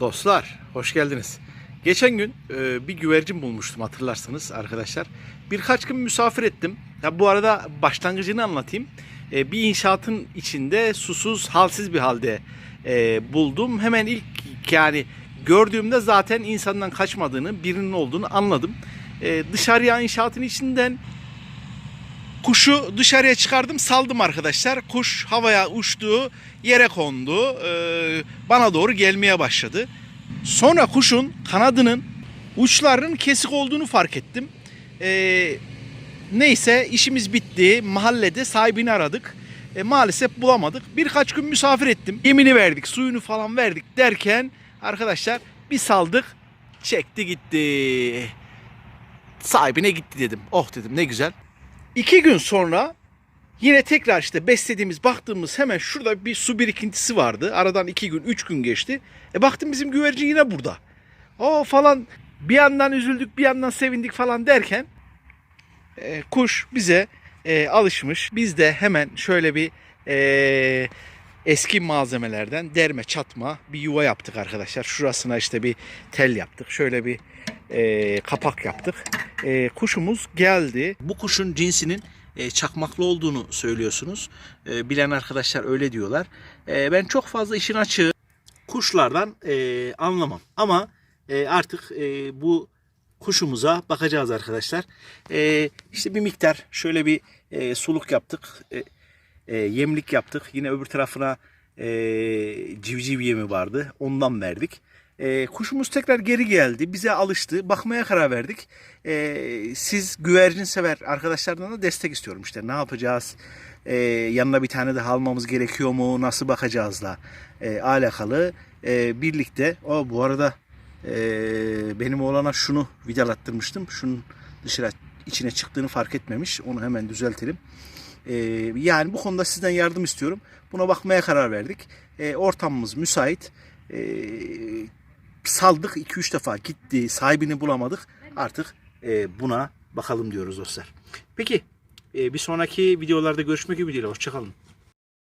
Dostlar hoş geldiniz. Geçen gün e, bir güvercin bulmuştum hatırlarsanız arkadaşlar. Birkaç gün misafir ettim. Ya bu arada başlangıcını anlatayım. E, bir inşaatın içinde susuz, halsiz bir halde e, buldum. Hemen ilk yani gördüğümde zaten insandan kaçmadığını, birinin olduğunu anladım. E, dışarıya inşaatın içinden Kuşu dışarıya çıkardım saldım arkadaşlar. Kuş havaya uçtu, yere kondu. Ee, bana doğru gelmeye başladı. Sonra kuşun kanadının uçlarının kesik olduğunu fark ettim. Ee, neyse işimiz bitti. Mahallede sahibini aradık. E, maalesef bulamadık. Birkaç gün misafir ettim. Yemini verdik, suyunu falan verdik derken arkadaşlar bir saldık. Çekti gitti. Sahibine gitti dedim. Oh dedim ne güzel. İki gün sonra yine tekrar işte beslediğimiz baktığımız hemen şurada bir su birikintisi vardı. Aradan iki gün üç gün geçti. E baktım bizim güvercin yine burada. O falan bir yandan üzüldük bir yandan sevindik falan derken e, kuş bize e, alışmış. Biz de hemen şöyle bir e, eski malzemelerden derme çatma bir yuva yaptık arkadaşlar. Şurasına işte bir tel yaptık. Şöyle bir e, kapak yaptık. E, kuşumuz geldi. Bu kuşun cinsinin e, çakmaklı olduğunu söylüyorsunuz. E, bilen arkadaşlar öyle diyorlar. E, ben çok fazla işin açığı kuşlardan e, anlamam. Ama e, artık e, bu kuşumuza bakacağız arkadaşlar. E, işte bir miktar şöyle bir e, suluk yaptık. E, e, yemlik yaptık. Yine öbür tarafına e, civciv yemi vardı. Ondan verdik. E, kuşumuz tekrar geri geldi. Bize alıştı. Bakmaya karar verdik. E, siz güvercin sever arkadaşlardan da destek istiyorum. İşte ne yapacağız? E, yanına bir tane daha almamız gerekiyor mu? Nasıl bakacağızla e, alakalı. E, birlikte. O bu arada e, benim oğlana şunu vidalattırmıştım. Şunun dışarı içine çıktığını fark etmemiş. Onu hemen düzeltelim. Ee, yani bu konuda sizden yardım istiyorum. Buna bakmaya karar verdik. Ee, ortamımız müsait. Ee, saldık 2-3 defa gitti. Sahibini bulamadık. Artık e, buna bakalım diyoruz dostlar. Peki e, bir sonraki videolarda görüşmek ümidiyle. Hoşçakalın.